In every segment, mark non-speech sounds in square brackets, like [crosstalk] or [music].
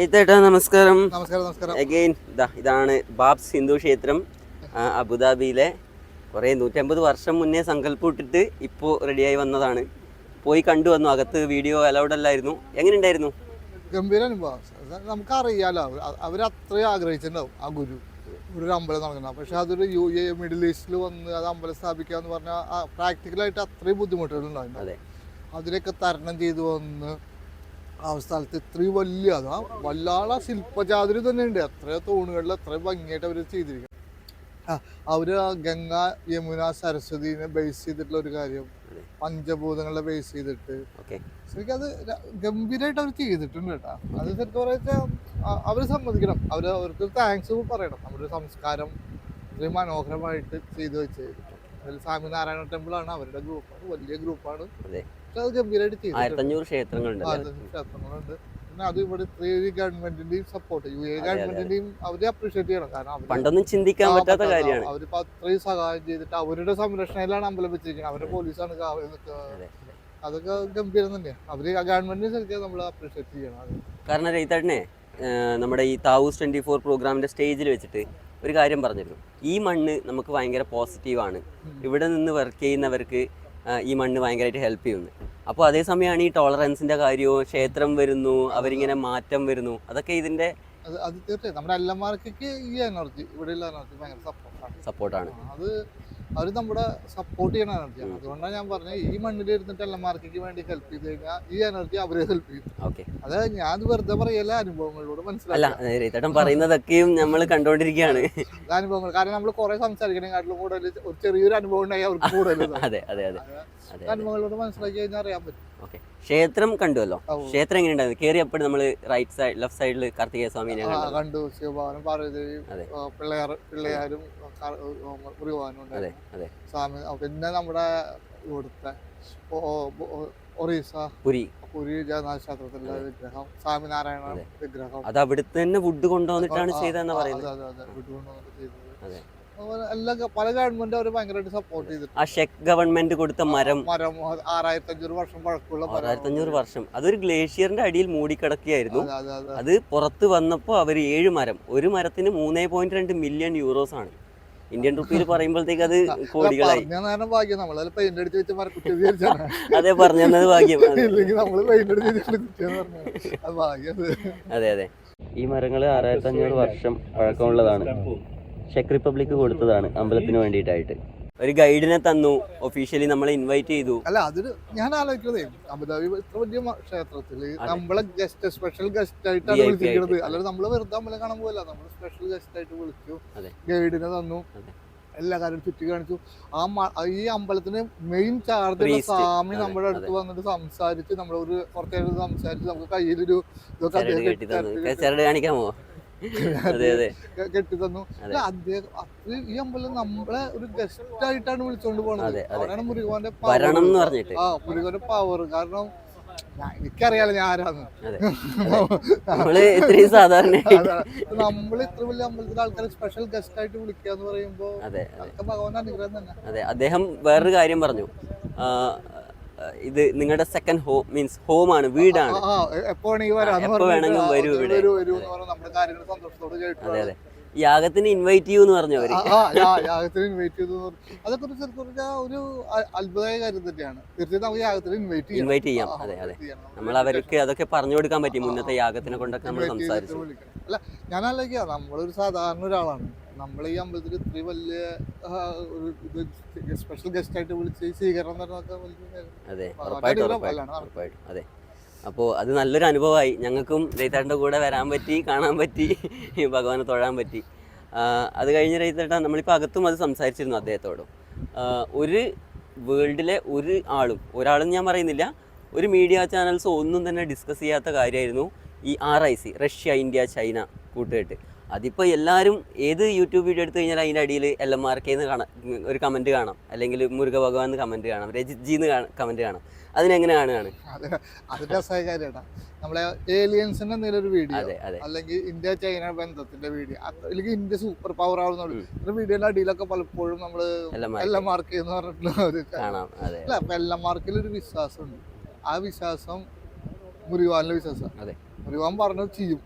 എയ്തേട്ടാ നമസ്കാരം. നമസ്കാരം നമസ്കാരം. അഗെയിൻ ഇതാ ഇതാണ് ബാബ്സ് ഹിന്ദു ക്ഷേത്രം അബുദാബിയിലെ. കുറേ നൂറ്റമ്പത് വർഷം മുന്നേ സങ്കല്പം ഇട്ടിട്ട് ഇപ്പോൾ റെഡിയായി വന്നതാണ്. പോയി കണ്ടു വന്നു അകത്ത് വീഡിയോ അലൗഡ് അല്ലായിരുന്നു. എങ്ങനെയുണ്ടായിരുന്നു? ഗംഭീര അനുഭവം. നമുക്കറിയാലോ അവർ അത്രയും ആഗ്രഹിച്ചിട്ടുണ്ടാവും ആ ഗുരു. ഒരു അമ്പലം തുടങ്ങുന്നത് പക്ഷെ അതൊരു യു എ മിഡിൽ ഈസ്റ്റിൽ വന്ന് അത് അമ്പലം സ്ഥാപിക്കുക എന്ന് പറഞ്ഞാൽ പ്രാക്ടിക്കലായിട്ട് അത്രയും ബുദ്ധിമുട്ടുകൾ ഉണ്ടായിരുന്നു അതെ. അതിലേക്ക് തരണം ചെയ്തു വന്ന് ആ സ്ഥലത്ത് ഇത്രയും വലിയ അത് ആ വല്ലാള ശില്പചാതുരി തന്നെ ഉണ്ട് എത്രയോ തൂണുകളിൽ എത്ര ഭംഗിയായിട്ട് അവർ ചെയ്തിരിക്കുന്നത് ആ അവർ ആ ഗംഗ യമുന സരസ്വതിനെ ബേസ് ചെയ്തിട്ടുള്ള ഒരു കാര്യം. പഞ്ചഭൂതങ്ങളെ ബേസ് ചെയ്തിട്ട്. ശരിക്കും അത് ഗംഭീരമായിട്ട് അവർ ചെയ്തിട്ടുണ്ട് കേട്ടോ. അത് ശരിക്കും പറയാ അവർ സമ്മതിക്കണം. അവർ അവർക്ക് താങ്ക്സ് പറയണം. നമ്മുടെ സംസ്കാരം ഇത്രയും മനോഹരമായിട്ട് ചെയ്തു വെച്ചത്. അതിൽ സ്വാമിനാരായണ ടെമ്പിൾ ആണ് അവരുടെ ഗ്രൂപ്പ് വലിയ ഗ്രൂപ്പാണ് അതെ ഗംഭീരമായിട്ട് ചെയ്തു ക്ഷേത്രങ്ങളുണ്ട്? ക്ഷേത്രങ്ങളുണ്ട്. പിന്നെ അത് ഇവിടെ ഗവൺമെന്റിന്റെയും സപ്പോർട്ട് യു എ ഗവൺമെന്റിന്റെയും അവരെ അപ്രീഷിയേറ്റ് ചെയ്യണം. കാരണം പണ്ടൊന്നും ചിന്തിക്കാൻ പറ്റാത്ത കാര്യമാണ്. അവരിപ്പോ അത്രയും സഹായം ചെയ്തിട്ട് അവരുടെ സംരക്ഷണയിലാണ് അമ്പലം വെച്ചിരിക്കുന്നത്. അവരുടെ പോലീസാണ് കാവൽ നിൽക്കുന്നത് അതൊക്കെ ഗംഭീരം തന്നെയാണ് അവർ ഗവൺമെന്റിനെ ശരിക്കും നമ്മൾ അപ്രീഷിയേറ്റ് ചെയ്യണം. കാരണം രൈതാട്ടിനെ നമ്മുടെ ഈ താവൂസ് ട്വന്റി ഫോർ പ്രോഗ്രാമിന്റെ സ്റ്റേജിൽ വെച്ചിട്ട് ഒരു കാര്യം പറഞ്ഞിരുന്നു. ഈ മണ്ണ് നമുക്ക് ഭയങ്കര പോസിറ്റീവാണ് ഇവിടെ നിന്ന് വർക്ക് ചെയ്യുന്നവർക്ക് ഈ മണ്ണ് ഭയങ്കരമായിട്ട് ഹെൽപ്പ് ചെയ്യുന്നത് അപ്പോൾ അതേസമയമാണ് ഈ ടോളറൻസിന്റെ കാര്യവും ക്ഷേത്രം വരുന്നു അവരിങ്ങനെ മാറ്റം വരുന്നു. അതൊക്കെ ഇതിന്റെ അത് തീർച്ചയായും. നമ്മുടെ എല്ലമാർക്കൊക്കെ ഈ എനർജി ഇവിടെയുള്ള എനർജി ഭയങ്കര സപ്പോർട്ടാണ് സപ്പോർട്ടാണ് അത് അവർ നമ്മുടെ സപ്പോർട്ട് ചെയ്യണ എനർജിയാണ് അതുകൊണ്ടാണ് ഞാൻ പറഞ്ഞത് ഈ മണ്ണിൽ ഇരുന്നിട്ട് മാർക്കിക്ക് വേണ്ടി ഹെൽപ്പ് ചെയ്ത് കഴിഞ്ഞാൽ ഈ എനർജി അവരെ ഹെൽപ്പ് ചെയ്യും. അതായത് അത് ഞാൻ വെറുതെ പറയല്ല അനുഭവങ്ങളിലൂടെ മനസ്സിലാക്കാം പറയുന്നതൊക്കെയും നമ്മൾ കണ്ടുകൊണ്ടിരിക്കുകയാണ് അത് അനുഭവങ്ങൾ. കാരണം നമ്മൾ കുറെ സംസാരിക്കണേക്കാട്ടിലും കൂടുതൽ ഒരു ചെറിയൊരു അനുഭവം ഉണ്ടായി അവർക്ക് കൂടുതൽ [laughs] അതെ അതെ. അതെ അനുഭവങ്ങളിലൂടെ മനസ്സിലാക്കി കഴിഞ്ഞാൽ അറിയാൻ പറ്റും. ഓക്കെ. ക്ഷേത്രം കണ്ടുവല്ലോ? ക്ഷേത്രം ക്ഷേത്രം എങ്ങനെയുണ്ടായിരുന്നു കേറിയപ്പോൾ നമ്മൾ റൈറ്റ് സൈഡ് ലെഫ്റ്റ് സൈഡിൽ കാർത്തികേയ സ്വാമിനെ കണ്ടു? ശിവഭാവനും പാർവതിയും പിള്ളയാർ പിള്ളയാരും മുരുകാനും അതെ ഉണ്ടായിരുന്നു. സ്വാമി പിന്നെ നമ്മുടെ ഇവിടുത്തെ ഒറീസ പുരി. പുരി ജഗന്നാഥ ക്ഷേത്രത്തിലെ വിഗ്രഹം സ്വാമിനാരായണ. വിഗ്രഹം. അത് അവിടുത്തെ തന്നെ വുഡ് കൊണ്ടുവന്നിട്ടാണ് ചെയ്തതെന്ന് പറയുന്നത്? അതെ, അതെ, അതെ. വിട്ടുകൊണ്ടുവന്നിട്ട് ചെയ്തത്. എല്ലാ പല ഗവൺമെന്റ് അവർ ഭയങ്കരമായിട്ട് സപ്പോർട്ട് ചെയ്തിട്ടുണ്ട്. ആ ഷെക്ക് ഗവൺമെന്റ് കൊടുത്ത മരം. മരം ആറായിരത്തി അഞ്ഞൂറ് വർഷം പഴക്കമുള്ള മരം. ആറായിരത്തി അഞ്ഞൂറ് വർഷം. അതൊരു ഗ്ലേഷ്യറിന്റെ അടിയിൽ മൂടിക്കിടക്കുകയായിരുന്നു. അതെ, പുറത്ത് വന്നപ്പോൾ അവർ ഏഴ് മരം. ഒരു മരത്തിന് മൂന്നേ പോയിന്റ് രണ്ട് മില്യൺ യൂറോസ് ആണ്. ഇന്ത്യൻ റുപ്പിയിൽ പറയുമ്പോഴത്തേക്ക് അത് കോടികളായി. ഭാഗ്യം. നമ്മൾ പെയിന്റ് അടിച്ച് വെച്ച് മരക്കുറ്റി വിചാരിച്ചാണ്. അതെ പറഞ്ഞത് ഭാഗ്യം. അതെ. അത് ഭാഗ്യം. അതെ അതെ. ഈ മരങ്ങൾ ആറായിരത്തി അഞ്ഞൂറ് വർഷം പഴക്കമുള്ളതാണ്. ചെക്ക് റിപ്പബ്ലിക് കൊടുത്തതാണ് അമ്പലത്തിന് വേണ്ടിയിട്ടായിട്ട്. ഒരു ഗൈഡിനെ തന്നു ഒഫീഷ്യലി നമ്മളെ ഇൻവൈറ്റ് ചെയ്തു. അല്ല അതൊരു ഞാൻ ആലോചിക്കുന്നതേ അബുദാബി ഇത്ര വലിയ ക്ഷേത്രത്തിൽ ക്ഷേത്രത്തിൽ നമ്മളെ ഗസ്റ്റ് സ്പെഷ്യൽ ഗസ്റ്റ് ആയിട്ടാണ് വിളിക്കുന്നത്. അല്ലാതെ നമ്മൾ വെറുതെ അമ്പലം കാണാൻ പോകല്ല നമ്മൾ സ്പെഷ്യൽ ഗസ്റ്റ് ആയിട്ട് വിളിച്ചു. ഗൈഡിനെ തന്നു. എല്ലാ കാര്യവും ചുറ്റി കാണിച്ചു. ആ ഈ അമ്പലത്തിന് മെയിൻ ചാർജ് സ്വാമി നമ്മുടെ അടുത്ത് വന്നിട്ട് സംസാരിച്ച് നമ്മളൊരു ഒരു കുറച്ച് നേരം സംസാരിച്ച് നമുക്ക് കയ്യിലൊരു ഇതൊക്കെ കാണിക്കാമോ? കെട്ടി തന്നു അദ്ദേഹം അത് ഈ അമ്പലം നമ്മളെ ഒരു ഗസ്റ്റ് ആയിട്ടാണ് വിളിച്ചോണ്ട് പോണത്. അതാണ് പറഞ്ഞിട്ട്. ആ മുരുകന്റെ പവർ കാരണം എനിക്കറിയാലോ ഞാൻ ആരാന്ന്. നമ്മൾ ഇത്ര വലിയ അമ്പലത്തിലെ ആൾക്കാരെ സ്പെഷ്യൽ ഗസ്റ്റ് ആയിട്ട് വിളിക്കുക എന്ന് പറയുമ്പോ ഭഗവാൻ അനുഗ്രഹം തന്നെ. അതെ അദ്ദേഹം വേറൊരു കാര്യം പറഞ്ഞു. ഇത് നിങ്ങളുടെ സെക്കൻഡ് ഹോം മീൻസ് ഹോമാണ് വീടാണ്. എപ്പോ വേണമെങ്കിലും വരൂ ഇവിടെ. അതെ അതെ. യാഗത്തിന് ഇൻവൈറ്റ് ചെയ്യൂ എന്ന് പറഞ്ഞു അവർ. യാഗത്തിന് ഇൻവൈറ്റ് ചെയ്തു. അതൊക്കെ ഒരു ശരിക്കും ഒരു അത്ഭുതമായ കാര്യം തന്നെയാണ്. തീർച്ചയായിട്ടും നമുക്ക് യാഗത്തിന് ഇൻവൈറ്റ് ചെയ്യാം ഇൻവൈറ്റ് ചെയ്യാം. അതെ അതെ. നമ്മൾ അവർക്ക് അതൊക്കെ പറഞ്ഞു കൊടുക്കാൻ പറ്റി മുന്നത്തെ യാഗത്തിനെ കൊണ്ടൊക്കെ നമ്മൾ സംസാരിച്ചു. അല്ല ഞാൻ ആലോചിക്കുക നമ്മളൊരു സാധാരണ ഒരാളാണ്. നമ്മൾ ഈ അമ്പലത്തിൽ ഇത്രയും വലിയ ഒരു ഇത് സ്പെഷ്യൽ ഗസ്റ്റ് ആയിട്ട് വിളിച്ച് സ്വീകരണം തരുന്നൊക്കെ വലിയ അതെ? ഉറപ്പായിട്ടും. അതെ. അപ്പോൾ അത് നല്ലൊരു അനുഭവമായി. ഞങ്ങൾക്കും രഹിതാട്ടന്റെ കൂടെ വരാൻ പറ്റി കാണാൻ പറ്റി ഭഗവാനെ തൊഴാൻ പറ്റി. അത് കഴിഞ്ഞ് രൈത്തേട്ട നമ്മളിപ്പോൾ അകത്തും അത് സംസാരിച്ചിരുന്നു അദ്ദേഹത്തോടും. ഒരു വേൾഡിലെ ഒരു ആളും ഒരാളും ഞാൻ പറയുന്നില്ല ഒരു മീഡിയ ചാനൽസ് ഒന്നും തന്നെ ഡിസ്കസ് ചെയ്യാത്ത കാര്യമായിരുന്നു ഈ R I C Russia India China കൂട്ടുകെട്ട്. അതിപ്പോൾ എല്ലാവരും ഏത് യൂട്യൂബ് വീഡിയോ എടുത്തു കഴിഞ്ഞാൽ അതിന്റെ അടിയിൽ എൽ എം ആർ കെന്ന് കാണാം ഒരു കമന്റ് കാണാം അല്ലെങ്കിൽ മുരുക ഭഗവാൻ എന്ന് കമന്റ് കാണാം രജിത് ജിന്ന് കമന്റ് കാണാം. അതിനെങ്ങനെ കാണുകയാണ് അത് അത് രസമായ കാര്യമാണ് നമ്മളെ ഏലിയൻസിന്റെ എന്തെങ്കിലും ഒരു വീഡിയോ അല്ലെങ്കിൽ ഇന്ത്യ ചൈന ബന്ധത്തിന്റെ വീഡിയോ അല്ലെങ്കിൽ ഇന്ത്യ സൂപ്പർ പവർ ആവുന്ന വീഡിയോയുടെ അടിയിലൊക്കെ പലപ്പോഴും നമ്മൾ എല്ലാം മാർക്ക് എന്ന് പറഞ്ഞിട്ടുള്ള ഒരു അല്ല അപ്പൊ എല്ലാം മാർക്കിൽ ഒരു വിശ്വാസമുണ്ട്. ആ വിശ്വാസം മുരുവാലിന്റെ വിശ്വാസം അതെ. മുരുകാൻ പറഞ്ഞത് ചെയ്യും.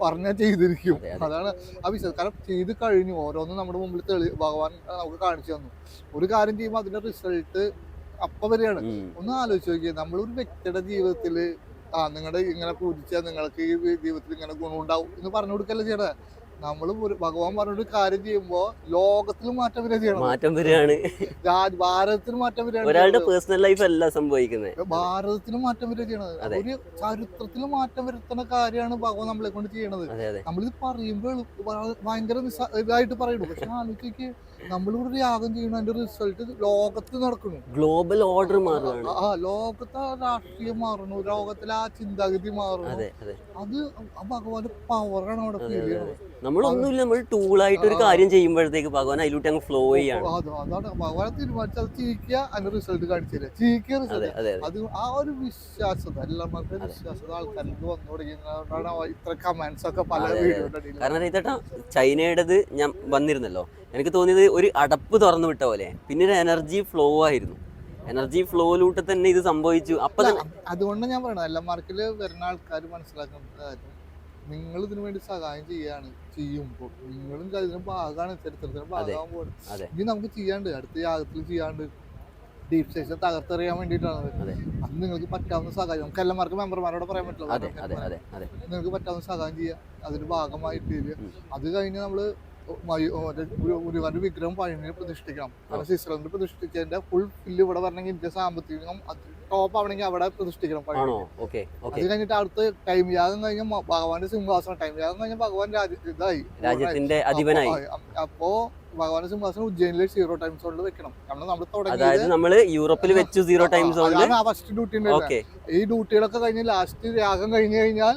പറഞ്ഞാൽ ചെയ്തിരിക്കും. അതെ, അതെ. അതാണ് ആ വിശ്വാസം. കാരണം ചെയ്ത് കഴിഞ്ഞു ഓരോന്നും നമ്മുടെ മുമ്പിൽ തെളി ഭഗവാൻ നമുക്ക് കാണിച്ചു തന്നു. ഒരു കാര്യം ചെയ്യുമ്പോൾ അതിന്റെ റിസൾട്ട് അപ്പൊ വരികയാണ് ഒന്ന് ആലോചിച്ച് നോക്കിയേ നമ്മളൊരു വ്യക്തിയുടെ ജീവിതത്തിൽ ആ നിങ്ങളുടെ ഇങ്ങനെ പൂജിച്ചാൽ നിങ്ങൾക്ക് ഈ ജീവിതത്തിൽ ഇങ്ങനെ ഗുണമുണ്ടാവും എന്ന് പറഞ്ഞു കൊടുക്കല്ലേ ചെയ്യണേ? നമ്മൾ ഭഗവാൻ പറഞ്ഞൊരു കാര്യം ചെയ്യുമ്പോ ലോകത്തിൽ മാറ്റം വരെ ചെയ്യണം. മാറ്റം വരികയാണ്. ഭാരതത്തിൽ ഭാരതത്തിന് മാറ്റം വരികയാണ് ഒരാളുടെ പേഴ്സണൽ ലൈഫ് അല്ല സംഭവിക്കുന്നത് ഭാരതത്തിന് മാറ്റം വരിക ചെയ്യണത്. ഒരു ചരിത്രത്തിൽ മാറ്റം വരുത്തുന്ന കാര്യമാണ് ഭഗവാൻ നമ്മളെ കൊണ്ട് ചെയ്യണത്. നമ്മളിത് പറയുമ്പോൾ ഭയങ്കര ഇതായിട്ട് പറയുള്ളൂ പക്ഷെ ആലോചിക്ക് നമ്മളിവിടെ യാഗം ചെയ്യുന്ന. അതിന്റെ റിസൾട്ട് ലോകത്ത് നടക്കുന്നു. ഗ്ലോബൽ ഓർഡർ മാറുകയാണ്. ആ ലോകത്തെ ആ രാഷ്ട്രീയം മാറുന്നു. ലോകത്തിലെ ആ ചിന്താഗതി മാറുന്നു. അതെ ഭഗവാന്റെ പവറാണ് അവിടെ ഫീൽ ചെയ്യണത് നമ്മളൊന്നുമില്ല നമ്മൾ ടൂളായിട്ട് ഒരു കാര്യം ചെയ്യുമ്പോഴത്തേക്ക് ഭഗവാൻ അതിലൂടെ അങ്ങ് ഫ്ലോ ചെയ്യാണ് അത് അതാണ് ഭഗവാനെ ചിരിക്കുക റിസൾട്ട് കാണിച്ചു തരിക ചിരിക്കുക അതെ റിസൾട്ട് അതെ അതെ. അത് ആ ഒരു വിശ്വാസത എല്ലാവർക്കും വിശ്വാസത വന്നു ഇത്ര കമന്റ്സ് ഒക്കെ പല അതെ, അതെ, കാരണം റീതേട്ടാ ചൈനയുടേത് ഞാൻ വന്നിരുന്നല്ലോ. എനിക്ക് തോന്നിയത് ഒരു അടപ്പ് തുറന്നു വിട്ട പോലെ. പിന്നെ ഒരു എനർജി ഫ്ലോ ആയിരുന്നു. എനർജി ഫ്ലോയിലൂടെ തന്നെ ഇത് സംഭവിച്ചു. അപ്പൊ അതുകൊണ്ട് ഞാൻ പറയണത് എല്ലാ മാർക്കിൽ വരുന്ന ആൾക്കാർ മനസ്സിലാക്കുന്നത് നിങ്ങൾ ഇതിനു വേണ്ടി സഹായം ചെയ്യാണ് ചെയ്യുമ്പോൾ നിങ്ങളും ഇതിന് ഭാഗമാണ് ചരിത്രത്തിന് അതെ. ഇനി നമുക്ക് ചെയ്യാണ്ട് അടുത്ത യാഗത്തിൽ ചെയ്യാണ്ട് ഡീപ് സ്റ്റേഷൻ തകർത്തെറിയാൻ വേണ്ടിയിട്ടാണ് അതെ. നിങ്ങൾക്ക് പറ്റാവുന്ന സഹായം. നമുക്ക് എല്ലാമാർക്കും മെമ്പർമാരോട് പറയാൻ പറ്റില്ല. നിങ്ങൾക്ക് പറ്റാവുന്ന സഹായം ചെയ്യുക അതിന്റെ ഭാഗമായിട്ട്. അത് കഴിഞ്ഞ് നമ്മൾ ഒരു- ഒരുപാട് വിഗ്രഹം പഴനിയിൽ പ്രതിഷ്ഠിക്കണം. കാരണം സ്വിറ്റ്സർലൻഡിൽ പ്രതിഷ്ഠിച്ചതിന്റെ ഫുൾ ഫില്ല് ഇവിടെ വരണമെങ്കിൽ ഇന്ത്യ സാമ്പത്തികം ടോപ്പ് ആവണമെങ്കിൽ അവിടെ പ്രതിഷ്ഠിക്കണം പഴനി. അത് കഴിഞ്ഞിട്ട് അടുത്ത് ടൈം യാഗം കഴിഞ്ഞാൽ ഭഗവാന്റെ സിംഹാസനം ടൈം യാഗം കഴിഞ്ഞാൽ ഭഗവാൻ ഇതായി. രാജ്യത്തിന്റെ അധിപനായി. അപ്പോ ഭഗവാന്റെ സിംഹാസനം ഉജ്ജയിനിലെ സീറോ ടൈം സോണിൽ വെക്കണം. കാരണം നമ്മൾ അതായത് തുടങ്ങിയത് നമ്മൾ യൂറോപ്പിൽ വെച്ചു സീറോ ടൈം സോണിൽ ആ ഫസ്റ്റ് ഡ്യൂട്ടി ഈ ഡ്യൂട്ടികളൊക്കെ കഴിഞ്ഞ് ലാസ്റ്റ് രാഗം കഴിഞ്ഞു കഴിഞ്ഞാൽ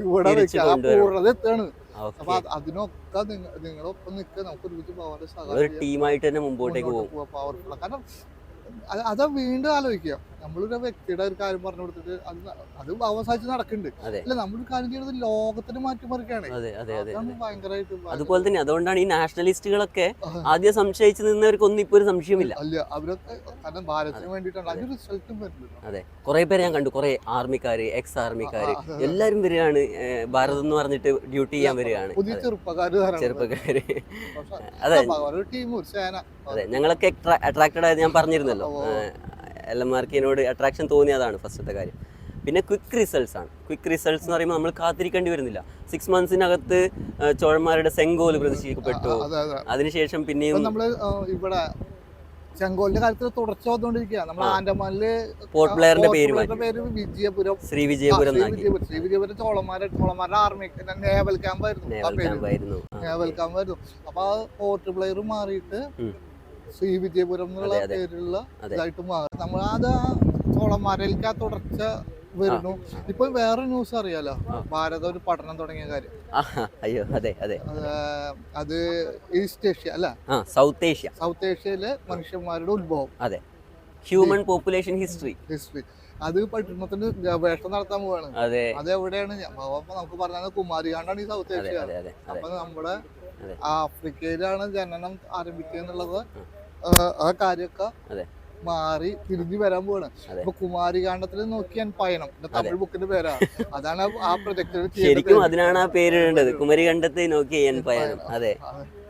ഇവിടെ വെച്ചാൽ വെക്കാം പൂർണത എത്താണ് അപ്പൊ അതിനൊക്കെ നിങ്ങൾ നിങ്ങളൊപ്പം നിൽക്കുക നമുക്ക് ഒരുമിച്ച് പോകാൻ സഹായം ടീമായിട്ട് തന്നെ മുമ്പോട്ടേക്ക് പോകും. പവർഫുൾ കാരണം അത് അത് വീണ്ടും ആലോചിക്കുക. നമ്മളൊരു വ്യക്തിയുടെ ഒരു കാര്യം പറഞ്ഞു കൊടുത്തിട്ട് അത് അത് അവസാനിച്ച് നടക്കുന്നുണ്ട്. അല്ല നമ്മളൊരു കാര്യം ചെയ്യുന്നത് ലോകത്തിന് മാറ്റിമറിക്കാണ് ഭയങ്കരമായിട്ട് അതുപോലെ തന്നെ അതുകൊണ്ടാണ് ഈ നാഷണലിസ്റ്റുകളൊക്കെ. ആദ്യം സംശയിച്ചു നിന്നവർക്കൊന്നും ഇപ്പൊ ഒരു സംശയമില്ല അല്ല അവരൊക്കെ കാരണം ഭാരതത്തിന് വേണ്ടിട്ടാണ് അതിന് റിസൾട്ടും വരുന്നത് അതെ. കുറെ പേര് ഞാൻ കണ്ടു. കുറെ ആർമിക്കാര് എക്സ് ആർമിക്കാര് എല്ലാരും വരികയാണ്. ഭാരതം എന്ന് പറഞ്ഞിട്ട് ഡ്യൂട്ടി ചെയ്യാൻ വരികയാണ്. പുതിയ. ചെറുപ്പക്കാര് അതെ. ടീം അതെ ഞങ്ങളൊക്കെ അട്രാക്റ്റഡ് ആയത് ഞാൻ പറഞ്ഞിരുന്നല്ലോ. എൽ എം ആർക്കിനോട് അട്രാക്ഷൻ തോന്നിയതാണ് ഫസ്റ്റത്തെ കാര്യം. പിന്നെ ക്വിക്ക് റിസൾട്ട്സ് ആണ്. ക്വിക്ക് റിസൾട്ട്സ് എന്ന് പറയുമ്പോൾ നമ്മൾ കാത്തിരിക്കേണ്ടി വരുന്നില്ല. സിക്സ് മന്ത്സിനകത്ത് ചോഴന്മാരുടെ സെങ്കോൽ അതെ അതിനുശേഷം പിന്നെയും ഇവിടെ ചെങ്കോലിന്റെ കാര്യത്തിൽ തുടർച്ച വന്നുകൊണ്ടിരിക്കുക നമ്മൾ ആ. ആൻഡമാനിൽ പോർട്ട് പ്ലെയറിന്റെ പോർട്ട് പേര് പ്ലെയറിന്റെ മാറ്റി. പേര് വിജയപുരം. ശ്രീ ആ, വിജയപുരം ശ്രീ എന്നാക്കി. വിജയപുരം ശ്രീ വിജയപുരം ചോളന്മാരെ ചോളന്മാരുടെ ആർമി നേവൽ ക്യാമ്പ് ആയിരുന്നു. ആ നേവൽ പേര്. ക്യാമ്പായിരുന്നു ആ, നേവൽ ക്യാമ്പ് ആയിരുന്നു. അപ്പൊ ആ പോർട്ട് പ്ലെയർ മാറിയിട്ട് ശ്രീ വിജയപുരം എന്നുള്ള. പേരുള്ള. ഇതായിട്ട് മാറി. നമ്മൾ അത് ചോളന്മാരിലേക്ക് ആ തുടർച്ച വരുന്നു. ഇപ്പൊ വേറെ ന്യൂസ് അറിയാലോ? ഭാരത ഒരു പഠനം തുടങ്ങിയ കാര്യം. അയ്യോ അതെ അതെ. അത് ഈസ്റ്റ് ഏഷ്യ അല്ല? South Asia. സൗത്ത് ഏഷ്യയിലെ മനുഷ്യന്മാരുടെ ഉത്ഭവം. അതെ. ഹ്യൂമൻ പോപ്പുലേഷൻ ഹിസ്റ്ററി ഹിസ്റ്ററി അത് പഠനത്തിന് ഗവേഷണം നടത്താൻ പോവാണ്. അതെ. എവിടെയാണ്? അപ്പൊ നമുക്ക് പറഞ്ഞത് കുമാരികാണ്ടാണ് ഈ സൗത്ത് ഏഷ്യ. അപ്പൊ നമ്മുടെ. ആഫ്രിക്കയിലാണ് ജനനം ആരംഭിക്കുക എന്നുള്ളത്. ആ- കാര്യമൊക്കെ. മാറി തിരിഞ്ഞു വരാൻ പോവാണ്. അപ്പൊ ഇപ്പൊ കുമാരികാണ്ഡത്തിൽ നോക്കിയാൻ പയണം. തമിഴ് ബുക്കിന്റെ പേരാണ് അതാണ് ആ പ്രൊജക്ട് ശരിക്കും അതിനാണ് ആ പേരിടേണ്ടത് കുമരികണ്ഠത്തെ നോക്കി ഞാൻ പയണം. അതെ.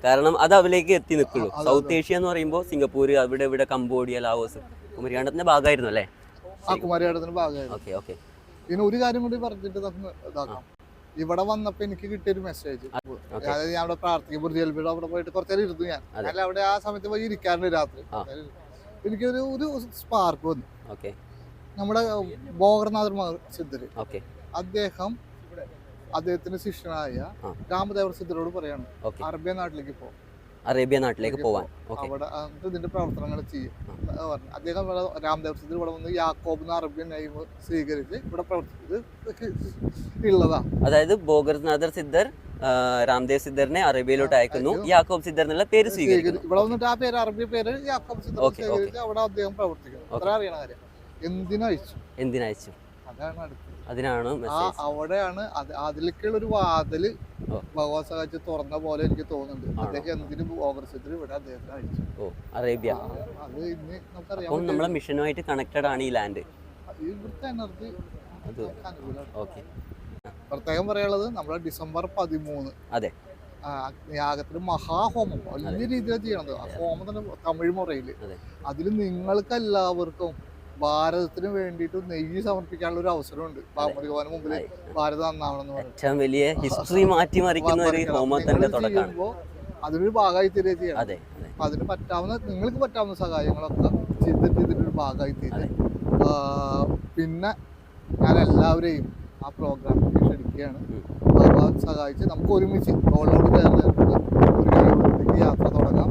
കാരണം അത് അവലേക്ക് എത്തി നിൽക്കുള്ളൂ. സൗത്ത് ഏഷ്യ എന്ന് പറയുമ്പോൾ സിംഗപ്പൂർ അവിടെ ഇവിടെ കംബോഡിയ ലാവോസ് കുമരികണ്ഠത്തിന്റെ ഭാഗമായിരുന്നു അല്ലേ? ആ കുമാരികാണ്ഡത്തിന്റെ ഭാഗമായിരുന്നു. Okay okay. പിന്നെ ഒരു കാര്യം കൂടി പറഞ്ഞിട്ട് നമുക്ക് ഇതാക്കാം. ഇവിടെ വന്നപ്പോ എനിക്ക് കിട്ടിയ ഒരു മെസ്സേജ് അതായത് ഞാൻ അവിടെ പ്രാർത്ഥിക്കും ബുർജിയൽബിയുടെ അവിടെ പോയിട്ട് കുറച്ചേരം ഇരുന്നു ഞാൻ. അല്ല അവിടെ ആ സമയത്ത് പോയി ഇരിക്കാറുണ്ട് രാത്രി. എനിക്കൊരു ഒരു സ്പാർക്ക് വന്നു. നമ്മുടെ ഭോഗർനാഥർ സിദ്ധര്. അദ്ദേഹം അദ്ദേഹത്തിന്റെ ശിഷ്യനായ. രാമദേവർ സിദ്ധരോട് പറയാണ് അറബിയ നാട്ടിലേക്ക് പോകും അറേബ്യ നാട്ടിലേക്ക് പോവാൻ. അവിടെ ഇതിന്റെ പ്രവർത്തനങ്ങൾ ചെയ്യും. അദ്ദേഹം ഇവിടെ രാമദേവർ സിദ്ധർ ഇവിടെ വന്ന് യാക്കോബ് എന്ന അറബിയൻ നെയിം സ്വീകരിച്ച് ഇവിടെ പ്രവർത്തിച്ചത് ഉള്ളതാ അതായത് ബോഗർനാഥർ സിദ്ധർ രാംദേവ് സിദ്ധറിനെ അറേബ്യയിലോട്ട് അയക്കുന്നു. യാക്കോബ് സിദ്ധർ എന്നുള്ള പേര് സ്വീകരിക്കുന്നു. ഇവിടെ വന്നിട്ട് ആ പേര് അറബി പേര് യാക്കോബ് സിദ്ധർ അവിടെ അദ്ദേഹം പ്രവർത്തിക്കുന്നു. എന്തിനയച്ചു? എന്തിനയച്ചു? അതാണ് അടുത്തത് അതിനാണ് അവിടെയാണ് അത് അതിലേക്കുള്ള ഒരു വാതിൽ. ഭഗവാൻ സഹായിച്ച് തുറന്ന പോലെ എനിക്ക് തോന്നുന്നുണ്ട്? അദ്ദേഹം എന്തിനു ഓവർസിദ്ധർ ഇവിടെ അദ്ദേഹത്തിന് അയച്ചു? ഓ അറേബ്യ. അത് ഇന്ന് നമുക്കറിയാം നമ്മളെ മിഷനുമായിട്ട് കണക്റ്റഡ് ആണ് ഈ ലാൻഡ് ഇവിടുത്തെ എനർജി ഓക്കെ. പ്രത്യേകം പറയാനുള്ളത് നമ്മുടെ ഡിസംബർ പതിമൂന്ന്. അതെ. യാഗത്തിന് മഹാഹോമം. വലിയ രീതിയിലാണ് ചെയ്യണത്. ആ ഹോമം തന്നെ തമിഴ് മുറയിൽ. അതിൽ അതിൽ നിങ്ങൾക്ക് എല്ലാവർക്കും ഭാരതത്തിന് വേണ്ടിയിട്ട് നെയ്യ് സമർപ്പിക്കാനുള്ള ഒരു അവസരമുണ്ട്. ബാമതി ഭവന് മുമ്പിൽ ഭാരതം നന്നാവണം എന്ന് പറഞ്ഞു ഏറ്റവും വലിയ ഹിസ്റ്ററി മാറ്റിമറിക്കുന്ന ഒരു ഹോമത്തിന്റെ തുടക്കമാണ്. അതിനൊരു ഭാഗമായി തീരുക ചെയ്യണം. അപ്പൊ അതിന് പറ്റാവുന്ന നിങ്ങൾക്ക് പറ്റാവുന്ന സഹായങ്ങളൊക്കെ ചെയ്തിട്ട് ഇതിന്റെ ഒരു ഭാഗമായി തീരുക പിന്നെ ഞാൻ എല്ലാവരെയും ആ പ്രോഗ്രാമിലേക്ക് ക്ഷണിക്കുകയാണ്. ഭഗവാൻ സഹായിച്ച് നമുക്ക് ഒരുമിച്ച് റോളിനോട് ചേർന്ന് ഒരു യാത്ര തുടങ്ങാം.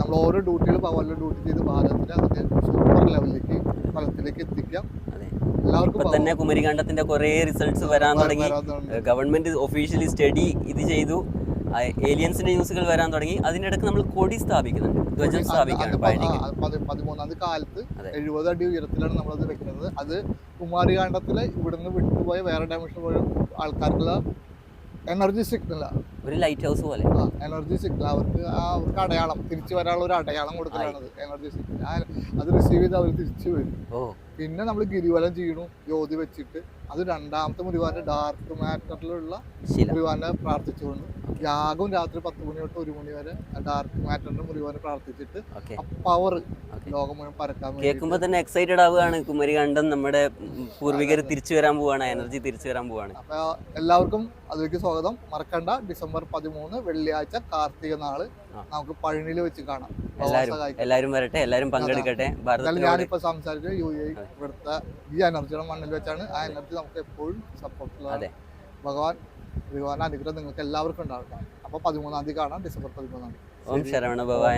നമ്മൾ ഓരോ ഡ്യൂട്ടികൾ ഭഗവാനിലെ ഡ്യൂട്ടി ചെയ്ത് ഭാരതത്തിൽ അതിന്റെ സൂപ്പർ ലെവലിലേക്ക് എത്തിക്കാം ഇപ്പൊ തന്നെ കുമരികണ്ഡത്തിന്റെ കുറെ റിസൾട്ട്സ് വരാൻ തുടങ്ങി. ഗവൺമെന്റ് ഒഫീഷ്യലി സ്റ്റഡി ഇത് ചെയ്തു. ഏലിയൻസിന്റെ ന്യൂസുകൾ വരാൻ തുടങ്ങി. അതിനിടക്ക് നമ്മൾ കൊടി സ്ഥാപിക്കുന്നുണ്ട്. ധ്വജം സ്ഥാപിക്കുന്നുണ്ട് പതിമൂന്നാം കാലത്ത്. എഴുപത് അടി ഉയരത്തിലാണ് നമ്മൾ അത് വെക്കുന്നത്. അത് കുമാരികാണ്ഡത്തിലെ ഇവിടുന്ന് വിട്ടുപോയ വേറെ ഡയമെൻഷൻ പോയ ആൾക്കാർക്കുള്ള എനർജി സിഗ്നൽ ഒരു ലൈറ്റ് ഹൗസ് പോലെ. ആ എനർജി സിഗ്നൽ അവർക്ക് ആ അവർക്ക് അടയാളം തിരിച്ചു വരാനുള്ള ഒരു അടയാളം കൊടുക്കലാണത് എനർജി സിഗ്നൽ അത് റിസീവ് ചെയ്ത് അവർ തിരിച്ചു വരും. പിന്നെ നമ്മൾ ഗിരിവലം ചെയ്യണു ജ്യോതി വെച്ചിട്ട്. അത് രണ്ടാമത്തെ മുറിവാന്റെ ഡാർക്ക് മാറ്ററിലുള്ള ശില. മുരുവാനെ പ്രാർത്ഥിച്ചുകൊണ്ട് യാഗം രാത്രി പത്ത് മണി തൊട്ട് ഒരു മണി വരെ ഡാർക്ക് മാറ്ററിന്റെ മുറിവാനെ പ്രാർത്ഥിച്ചിട്ട് പവർ ലോകം മുഴുവൻ പരക്കാൻ കേൾക്കുമ്പോൾ തന്നെ എക്സൈറ്റഡ് ആവുകയാണ്. കുമരി കണ്ടം നമ്മുടെ പൂർവികർ തിരിച്ചു വരാൻ പോവാണ്. എനർജി തിരിച്ചു വരാൻ പോവാണ്. അപ്പൊ എല്ലാവർക്കും അതിലേക്ക് സ്വാഗതം. മറക്കണ്ട. ഡിസംബർ പതിമൂന്ന് വെള്ളിയാഴ്ച കാർത്തിക നാൾ. നമുക്ക് പഴനിയിൽ വെച്ച് കാണാം. എല്ലാവരും എല്ലാവരും വരട്ടെ. എല്ലാവരും പങ്കെടുക്കട്ടെ. ഞാനിപ്പോ സംസാരിച്ചത് യു എ ഇവിടുത്തെ ഈ എനർജിയുടെ മണ്ണിൽ വെച്ചാണ്. ആ എനർജി നമുക്ക് എപ്പോഴും സപ്പോർട്ടുള്ള. ഭഗവാൻ ഭഗവാൻ അനുഗ്രഹം നിങ്ങൾക്ക് എല്ലാവർക്കും ഉണ്ടാവട്ടെ. അപ്പൊ പതിമൂന്നാം തീയതി കാണാം. ഡിസംബർ പതിമൂന്നാം തീയതി. ഓം ശരവണ ഭവായ